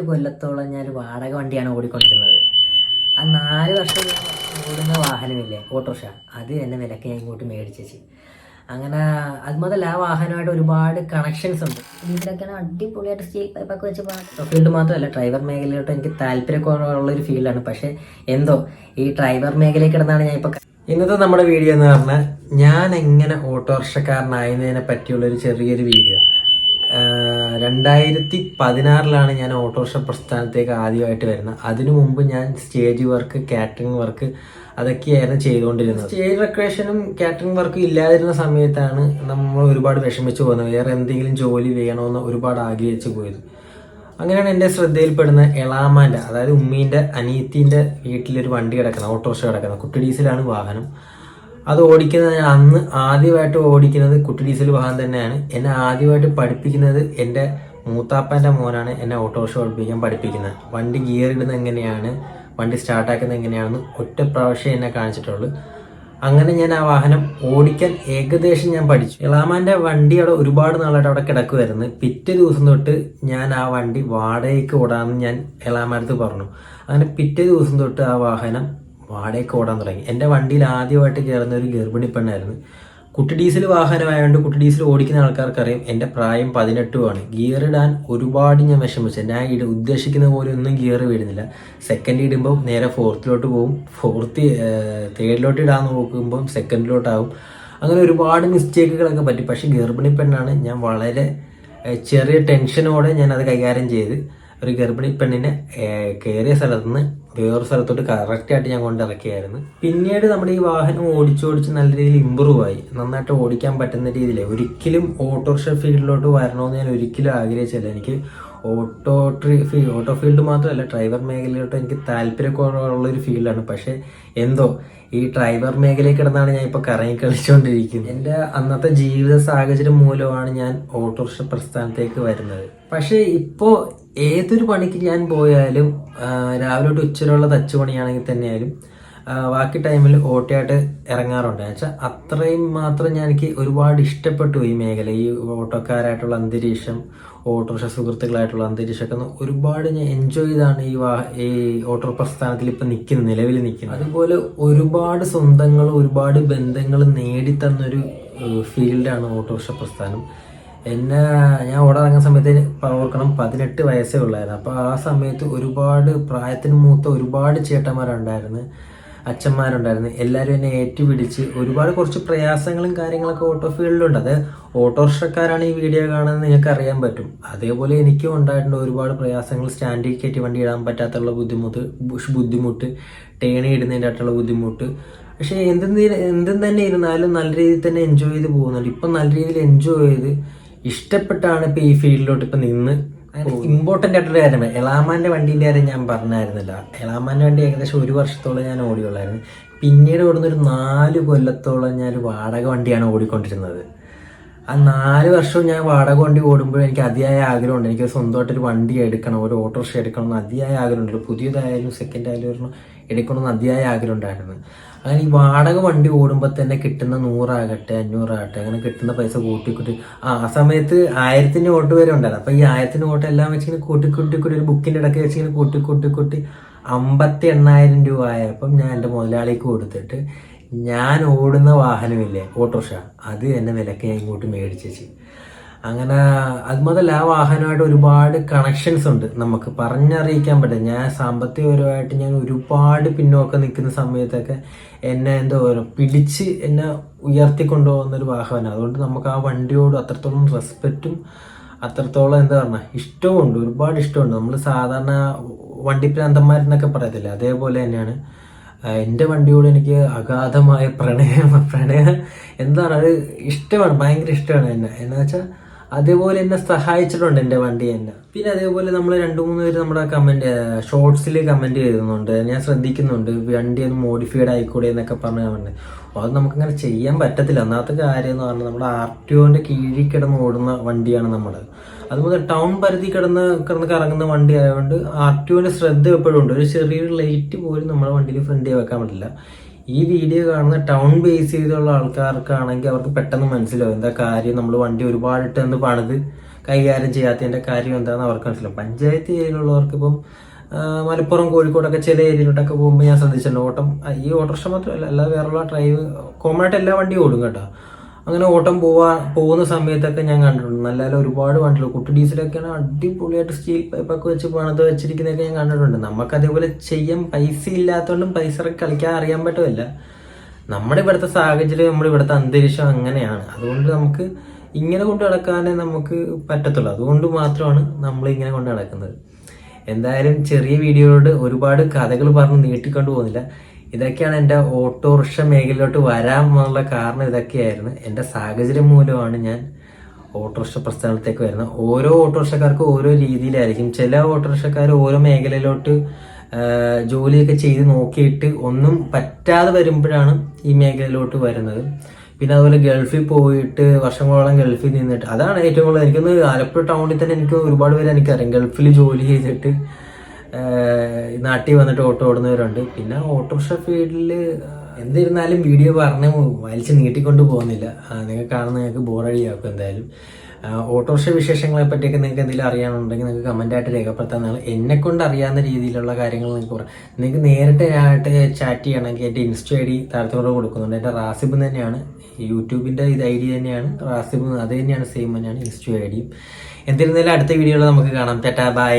നാല് കൊല്ലത്തോളം ഞാൻ വാടക വണ്ടിയാണ് ഓടിക്കൊണ്ടിരുന്നത്. ആ നാല് വർഷം ഓടുന്ന വാഹനമില്ലേ ഓട്ടോറിക്ഷ അത് എന്നെ വിലക്ക് ഞാൻ ഇങ്ങോട്ട് മേടിച്ചു അങ്ങനെ അത് മുതൽ ആ വാഹനമായിട്ട് ഒരുപാട് കണക്ഷൻസ് ഉണ്ട്. വീട്ടിലൊക്കെയാണ് അടിപൊളിയായിട്ട് സ്റ്റീൽ പൈപ്പൊക്കെ വെച്ച് ഫീൽഡ് മാത്രമല്ല ഡ്രൈവർ മേഖലയിലോട്ട് എനിക്ക് താല്പര്യക്കുറവുള്ള ഒരു ഫീൽഡാണ് പക്ഷെ എന്തോ ഈ ഡ്രൈവർ മേഖലയിൽ കിടന്നാണ് ഞാൻ ഇപ്പൊ ഇന്നത്തെ നമ്മുടെ വീഡിയോ എന്ന് പറഞ്ഞാൽ ഞാൻ എങ്ങനെ ഓട്ടോറിക്ഷക്കാരനായതിനെ പറ്റിയുള്ള ഒരു ചെറിയൊരു വീഡിയോ രണ്ടായിരത്തി പതിനാറിലാണ് ഞാൻ ഓട്ടോറിക്ഷ പ്രസ്ഥാനത്തേക്ക് ആദ്യമായിട്ട് വരുന്നത്. അതിനു മുമ്പ് ഞാൻ സ്റ്റേജ് വർക്ക് കാറ്ററിംഗ് വർക്ക് അതൊക്കെയായിരുന്നു ചെയ്തുകൊണ്ടിരുന്നത്. സ്റ്റേജ് ഡെക്കറേഷനും കാറ്ററിംഗ് വർക്കും ഇല്ലാതിരുന്ന സമയത്താണ് നമ്മൾ ഒരുപാട് വിഷമിച്ചു പോകുന്നത്. വേറെ എന്തെങ്കിലും ജോലി ചെയ്യണമെന്ന് ഒരുപാട് ആഗ്രഹിച്ചു പോയത് അങ്ങനെയാണ് എന്റെ ശ്രദ്ധയിൽപ്പെടുന്ന എളാമാന്റെ അതായത് ഉമ്മീന്റെ അനിയത്തിന്റെ വീട്ടിലൊരു വണ്ടി കിടക്കുന്നത് ഓട്ടോറിക്ഷ കിടക്കുന്നത്. കുട്ടി ഡീസലാണ് വാഹനം. അത് ഓടിക്കുന്നത് അന്ന് ആദ്യമായിട്ട് ഓടിക്കുന്നത് കുട്ടി ഡീസൽ വാഹനം തന്നെയാണ്. എന്നെ ആദ്യമായിട്ട് പഠിപ്പിക്കുന്നത് എന്റെ മൂത്താപ്പന്റെ മോനാണ് എന്നെ ഓട്ടോറിക്ഷ ഓടിപ്പിക്കാൻ പഠിപ്പിക്കുന്നത്. വണ്ടി ഗിയർ ഇടുന്നത് എങ്ങനെയാണ് വണ്ടി സ്റ്റാർട്ടാക്കുന്നത് എങ്ങനെയാണെന്ന് ഒറ്റ പ്രാവശ്യം എന്നെ കാണിച്ചിട്ടുള്ളൂ. അങ്ങനെ ഞാൻ ആ വാഹനം ഓടിക്കാൻ ഏകദേശം ഞാൻ പഠിച്ചു. ഇളാമാന്റെ വണ്ടി അവിടെ ഒരുപാട് നാളായിട്ട് അവിടെ കിടക്കുമായിരുന്നു പിറ്റേ ദിവസം തൊട്ട് ഞാൻ ആ വണ്ടി വാടകയ്ക്ക് ഓടാമെന്ന് ഞാൻ ഇളാമാരത്ത് പറഞ്ഞു. അങ്ങനെ പിറ്റേ ദിവസം തൊട്ട് ആ വാഹനം വാടകയ്ക്ക് ഓടാൻ തുടങ്ങി. എന്റെ വണ്ടിയിൽ ആദ്യമായിട്ട് കയറുന്ന ഒരു ഗർഭിണി പെണ്ണായിരുന്നു. കുട്ടി ഡീസൽ വാഹനമായതുകൊണ്ട് കുട്ടി ഡീസൽ ഓടിക്കുന്ന ആൾക്കാർക്കറിയാം എന്റെ പ്രായം പതിനെട്ടുമാണ്. ഗിയർ ഇടാൻ ഒരുപാട് ഞാൻ വിഷമിച്ചു. ഞാൻ ഇട ഉദ്ദേശിക്കുന്ന പോലെ ഒന്നും ഗിയർ വീഴുന്നില്ല. സെക്കൻഡ് ഇടുമ്പോൾ നേരെ ഫോർത്തിലോട്ട് പോകും. ഫോർത്ത് തേർഡിലോട്ട് ഇടാൻ നോക്കുമ്പോൾ സെക്കൻഡിലോട്ടാവും അങ്ങനെ ഒരുപാട് മിസ്റ്റേക്കുകളൊക്കെ പറ്റി. പക്ഷേ ഗർഭിണി പെണ്ണാണ് ഞാൻ വളരെ ചെറിയ ടെൻഷനോടെ ഞാൻ അത് കൈകാര്യം ചെയ്ത്. ഒരു ഗർഭിണി പെണ്ണിനെ കയറിയ സ്ഥലത്ത് നിന്ന് വേറൊരു സ്ഥലത്തോട്ട് കറക്റ്റായിട്ട് ഞാൻ കൊണ്ടിറക്കിയായിരുന്നു. പിന്നീട് നമ്മുടെ ഈ വാഹനം ഓടിച്ചോടിച്ച് നല്ല രീതിയിൽ ഇമ്പ്രൂവ് ആയി. നന്നായിട്ട് ഓടിക്കാൻ പറ്റുന്ന രീതിയിൽ. ഒരിക്കലും ഓട്ടോറിക്ഷ ഫീൽഡിലോട്ട് വരണമെന്ന് ഞാൻ ഒരിക്കലും ആഗ്രഹിച്ചില്ല. എനിക്ക് ഓട്ടോ ട്രീ ഓട്ടോ ഫീൽഡ് മാത്രമല്ല ഡ്രൈവർ മേഖലയിലോട്ട് എനിക്ക് താല്പര്യക്കുറവുള്ള ഒരു ഫീൽഡാണ് പക്ഷേ എന്തോ ഈ ഡ്രൈവർ മേഖലയിൽ കിടന്നാണ് ഞാൻ ഇപ്പോൾ കറങ്ങി കളിച്ചുകൊണ്ടിരിക്കുന്നത് എന്റെ അന്നത്തെ ജീവിത സാഹചര്യം മൂലമാണ് ഞാൻ ഓട്ടോറിക്ഷ പ്രസ്ഥാനത്തേക്ക് വരുന്നത്. പക്ഷേ ഇപ്പോൾ ഏതൊരു പണിക്ക് ഞാൻ പോയാലും രാവിലെ തൊട്ട് ഉച്ചവരെയുള്ള തച്ചു പണിയാണെങ്കിൽ തന്നെയായാലും ബാക്കി ടൈമിൽ ഓട്ടയായിട്ട് ഇറങ്ങാറുണ്ട്. വെച്ചാൽ അത്രയും മാത്രം ഞാൻ എനിക്ക് ഒരുപാട് ഇഷ്ടപ്പെട്ടു ഈ മേഖല. ഈ ഓട്ടോക്കാരായിട്ടുള്ള അന്തരീക്ഷം ഓട്ടോറിക്ഷ സുഹൃത്തുക്കളായിട്ടുള്ള അന്തരീക്ഷമൊക്കെ ഒരുപാട് ഞാൻ എൻജോയ് ചെയ്താണ് ഈ വാ ഈ ഓട്ടോ പ്രസ്ഥാനത്തിൽ ഇപ്പം നിൽക്കുന്നത് നിലവിൽ നിൽക്കുന്നത് അതുപോലെ ഒരുപാട് സ്വന്തങ്ങൾ ഒരുപാട് ബന്ധങ്ങൾ നേടിത്തന്നൊരു ഫീൽഡാണ് ഓട്ടോറിക്ഷ പ്രസ്ഥാനം. എന്നെ ഞാൻ ഓടാറങ്ങുന്ന സമയത്ത് ഓർക്കണം പതിനെട്ട് വയസ്സേ ഉള്ളായിരുന്നു. അപ്പോൾ ആ സമയത്ത് ഒരുപാട് പ്രായത്തിന് മൂത്ത ഒരുപാട് ചേട്ടന്മാരുണ്ടായിരുന്നു. അച്ഛന്മാരുണ്ടായിരുന്നു. എല്ലാവരും എന്നെ ഏറ്റുപിടിച്ച് ഒരുപാട് കുറച്ച് പ്രയാസങ്ങളും കാര്യങ്ങളൊക്കെ ഓട്ടോ ഫീൽഡിലുണ്ട് അത് ഓട്ടോറിക്ഷക്കാരാണ് ഈ വീഡിയോ കാണുന്നത് നിങ്ങൾക്ക് അറിയാൻ പറ്റും. അതേപോലെ എനിക്കും ഉണ്ടായിട്ടുണ്ട് ഒരുപാട് പ്രയാസങ്ങൾ. സ്റ്റാൻഡിൽ കയറ്റി വണ്ടി ഇടാൻ പറ്റാത്തുള്ള ബുദ്ധിമുട്ട് ബുദ്ധിമുട്ട് ടേണി ഇടുന്നതിന്റെ ആയിട്ടുള്ള ബുദ്ധിമുട്ട്. പക്ഷേ എന്തെന്ന് എന്തും തന്നെ ഇരുന്നാലും നല്ല രീതിയിൽ തന്നെ എൻജോയ് ചെയ്ത് പോകുന്നുണ്ട്. ഇപ്പം നല്ല രീതിയിൽ എൻജോയ് ചെയ്ത് ഇഷ്ടപ്പെട്ടാണ് ഇപ്പം ഈ ഫീൽഡിലോട്ട് ഇപ്പം നിന്ന് ഇമ്പോർട്ടന്റ് ആയിട്ടുള്ള കാര്യമാണ് എളാമാന്റെ വണ്ടീന്റെ കാര്യം ഞാൻ പറഞ്ഞായിരുന്നില്ല. എളാമാന്റെ വണ്ടി ഏകദേശം ഒരു വർഷത്തോളം ഞാൻ ഓടിയുള്ളായിരുന്നു. പിന്നീട് ഓടുന്ന ഒരു നാല് കൊല്ലത്തോളം ഞാൻ ഒരു വാടക വണ്ടിയാണ് ഓടിക്കൊണ്ടിരുന്നത്. ആ നാല് വർഷവും ഞാൻ വാടക വണ്ടി ഓടുമ്പോൾ എനിക്ക് അതിയായ ആഗ്രഹമുണ്ട്. എനിക്ക് സ്വന്തമായിട്ടൊരു വണ്ടി എടുക്കണം ഒരു ഓട്ടോറിക്ഷ എടുക്കണം എന്ന് അതിയായ ആഗ്രഹമുണ്ട്. പുതിയതായാലും സെക്കൻഡ് ആയാലും ഒരെണ്ണം എടുക്കണമെന്ന് അതിയായ ആഗ്രഹം ഉണ്ടായിരുന്നു അങ്ങനെ ഈ വാടക വണ്ടി ഓടുമ്പോൾ തന്നെ കിട്ടുന്ന നൂറാകട്ടെ അഞ്ഞൂറാകട്ടെ അങ്ങനെ കിട്ടുന്ന പൈസ കൂട്ടി കൂട്ടി ആ സമയത്ത് ആയിരത്തിന്റെ ഓട്ട് വരെ ഉണ്ടായിരുന്നു. അപ്പോൾ ഈ ആയിരത്തിന്റെ ഓട്ട് എല്ലാം വെച്ച് കൂട്ടിക്കൂട്ടിക്കൂട്ടി കൂട്ടി കൂട്ടി കൂട്ടി ഒരു ബുക്കിന്റെ ഇടയ്ക്ക് വെച്ചിങ്ങനെ കൂട്ടിക്കൂട്ടിക്കൂട്ടി കൂട്ടി കൂട്ടി കൂട്ടി അമ്പത്തി എണ്ണായിരം രൂപ ആയപ്പം ഞാൻ എന്റെ മുതലാളിക്ക് കൊടുത്തിട്ട് ഞാൻ ഓടുന്ന വാഹനമില്ലേ ഓട്ടോറിക്ഷ അത് എന്നെ വിലക്ക് ഞാൻ ഇങ്ങോട്ട് മേടിച്ചു അങ്ങനെ അത് മുതൽ ആ വാഹനമായിട്ട് ഒരുപാട് കണക്ഷൻസ് ഉണ്ട് നമുക്ക്. പറഞ്ഞറിയിക്കാൻ പറ്റില്ല. ഞാൻ സാമ്പത്തികപരമായിട്ട് ഞാൻ ഒരുപാട് പിന്നോക്കം നിൽക്കുന്ന സമയത്തൊക്കെ എന്നെ എന്തോ പിടിച്ച് എന്നെ ഉയർത്തിക്കൊണ്ടുപോകുന്ന ഒരു വാഹനമാണ് അതുകൊണ്ട് നമുക്ക് ആ വണ്ടിയോട് അത്രത്തോളം റെസ്പെക്റ്റും അത്രത്തോളം എന്താ പറഞ്ഞ ഇഷ്ടമുണ്ട് ഒരുപാട് ഇഷ്ടമുണ്ട് നമ്മൾ സാധാരണ വണ്ടി പ്രാന്തന്മാരെന്നൊക്കെ പറയത്തില്ല? അതേപോലെ തന്നെയാണ്. എന്റെ വണ്ടിയോട് എനിക്ക് അഗാധമായ പ്രണയം പ്രണയം. എന്താണ്? അത് ഇഷ്ടമാണ് ഭയങ്കര ഇഷ്ടമാണ് എന്നെ. എന്നു വെച്ചാൽ അതേപോലെ എന്നെ സഹായിച്ചിട്ടുണ്ട് എന്റെ വണ്ടി എന്നെ. പിന്നെ അതേപോലെ നമ്മൾ രണ്ട് മൂന്ന് പേര് നമ്മുടെ കമന്റ് ഷോർട്സിൽ കമന്റ് ചെയ്യുന്നുണ്ട് ഞാൻ ശ്രദ്ധിക്കുന്നുണ്ട്. വണ്ടി ഒന്ന് മോഡിഫൈഡ് ആയിക്കൂടെ എന്നൊക്കെ പറഞ്ഞ കമന്റ് അത് നമുക്കങ്ങനെ ചെയ്യാൻ പറ്റത്തില്ല. ഒന്നാമത്തെ കാര്യം എന്ന് പറഞ്ഞാൽ നമ്മുടെ ആർ ടി ഒന്റെ കീഴിൽ കിടന്ന് ഓടുന്ന വണ്ടിയാണ് നമ്മൾ അതുപോലെ ടൗൺ പരിധി കിടന്ന് കിടന്ന് കറങ്ങുന്ന വണ്ടി ആയതുകൊണ്ട് ആർ ടി ഒന്റെ ശ്രദ്ധ എപ്പോഴും ഉണ്ട്. ഒരു ചെറിയൊരു ലൈറ്റ് പോലും നമ്മുടെ വണ്ടിയിൽ ഫ്രണ്ട് വെക്കാൻ പറ്റില്ല. ഈ വീഡിയോ കാണുന്ന ടൗൺ ബേസ് ചെയ്തുള്ള ആൾക്കാർക്കാണെങ്കിൽ അവർക്ക് പെട്ടെന്ന് മനസ്സിലാവും എന്താ കാര്യം നമ്മൾ വണ്ടി ഒരുപാട് ഇട്ടെന്ന് പണിത് കൈകാര്യം ചെയ്യാത്തതിന്റെ കാര്യം എന്താണെന്ന് അവർക്ക് മനസ്സിലാവും. പഞ്ചായത്ത് ഏരിയയിലുള്ളവർക്ക് ഇപ്പം മലപ്പുറം കോഴിക്കോടൊക്കെ ചില ഏരിയയിലോട്ടൊക്കെ പോകുമ്പോൾ ഞാൻ ശ്രദ്ധിച്ചിട്ടുണ്ട്. ഓട്ടം ഈ ഓട്ടോറിക്ഷ മാത്രമല്ല അല്ലാതെ വേറെയുള്ള ഡ്രൈവ് കോമൺ ആയിട്ട് എല്ലാ വണ്ടിയും ഓടും കേട്ടോ. അങ്ങനെ ഓട്ടം പോവാ പോകുന്ന സമയത്തൊക്കെ ഞാൻ കണ്ടിട്ടുണ്ട്. നല്ല നല്ല ഒരുപാട് വണ്ടികൾ. കുട്ടി ഡീസലൊക്കെയാണ് അടിപൊളിയായിട്ട് സ്റ്റീൽ പൈപ്പൊക്കെ വെച്ച് പണിത് വെച്ചിരിക്കുന്നതൊക്കെ ഞാൻ കണ്ടിട്ടുണ്ട്. നമുക്ക് അതേപോലെ ചെയ്യാൻ പൈസ ഇല്ലാത്തതുകൊണ്ടും പൈസ കളിക്കാൻ അറിയാൻ പറ്റുമല്ല നമ്മുടെ ഇവിടുത്തെ സാഹചര്യം നമ്മുടെ ഇവിടുത്തെ അന്തരീക്ഷം അങ്ങനെയാണ്. അതുകൊണ്ട് നമുക്ക് ഇങ്ങനെ കൊണ്ട് നടക്കാനേ നമുക്ക് പറ്റത്തുള്ളൂ. അതുകൊണ്ട് മാത്രമാണ് നമ്മൾ ഇങ്ങനെ കൊണ്ട് നടക്കുന്നത്. എന്തായാലും ചെറിയ വീഡിയോയോട് ഒരുപാട് കഥകൾ പറഞ്ഞ് നീട്ടിക്കൊണ്ട് പോകുന്നില്ല. ഇതൊക്കെയാണ് എന്റെ ഓട്ടോറിക്ഷ മേഖലയിലോട്ട് വരാമെന്നുള്ള കാരണം ഇതൊക്കെയായിരുന്നു. എന്റെ സാഹചര്യം മൂലമാണ് ഞാൻ ഓട്ടോറിക്ഷ പ്രസ്ഥാനത്തേക്ക് വരുന്നത്. ഓരോ ഓട്ടോറിക്ഷക്കാർക്കും ഓരോ രീതിയിലായിരിക്കും. ചില ഓട്ടോറിക്ഷക്കാർ ഓരോ മേഖലയിലോട്ട് ജോലിയൊക്കെ ചെയ്ത് നോക്കിയിട്ട് ഒന്നും പറ്റാതെ വരുമ്പോഴാണ് ഈ മേഖലയിലോട്ട് വരുന്നത്. പിന്നെ അതുപോലെ ഗൾഫിൽ പോയിട്ട് വർഷങ്ങളോളം ഗൾഫിൽ നിന്നിട്ട് അതാണ് ഏറ്റവും കൂടുതൽ എനിക്കൊന്ന് ആലപ്പുഴ ടൗണിൽ തന്നെ എനിക്ക് ഒരുപാട് പേര് എനിക്കറിയാം. ഗൾഫിൽ ജോലി ചെയ്തിട്ട് നാട്ടിൽ വന്നിട്ട് ഓട്ടോ ഓടുന്നവരുണ്ട്. പിന്നെ ഓട്ടോറിക്ഷ ഫീൽഡിൽ എന്തിരുന്നാലും വീഡിയോ പറഞ്ഞ് വലിച്ച് നീട്ടിക്കൊണ്ട് പോകുന്നില്ല. നിങ്ങൾ കാണുന്ന നിങ്ങൾക്ക് ബോറടിയാക്കും എന്തായാലും. ഓട്ടോറിക്ഷ വിശേഷങ്ങളെ പറ്റിയൊക്കെ നിങ്ങൾക്ക് എന്തെങ്കിലും അറിയാനുണ്ടെങ്കിൽ നിങ്ങൾക്ക് കമന്റായിട്ട് നിങ്ങൾ എന്നെ കൊണ്ട് അറിയാവുന്ന രീതിയിലുള്ള കാര്യങ്ങൾ നിങ്ങൾക്ക് പറയാം. നിങ്ങൾക്ക് നേരിട്ട് ആയിട്ട് ചാറ്റ് ചെയ്യണമെങ്കിൽ എന്റെ ഇൻസ്റ്റ ഐ ഡി താരത്തോടെ കൊടുക്കുന്നുണ്ട്. എന്റെ റാസിബ് തന്നെയാണ്. യൂട്യൂബിന്റെ ഇത് ഐ ഡി തന്നെയാണ്. റാസിബ് അത് തന്നെയാണ് സെയിം തന്നെയാണ് ഇൻസ്റ്റ ഐ ഡിയും. എന്തിരുന്നാലും അടുത്ത വീഡിയോയിൽ നമുക്ക് കാണാം. Tata bye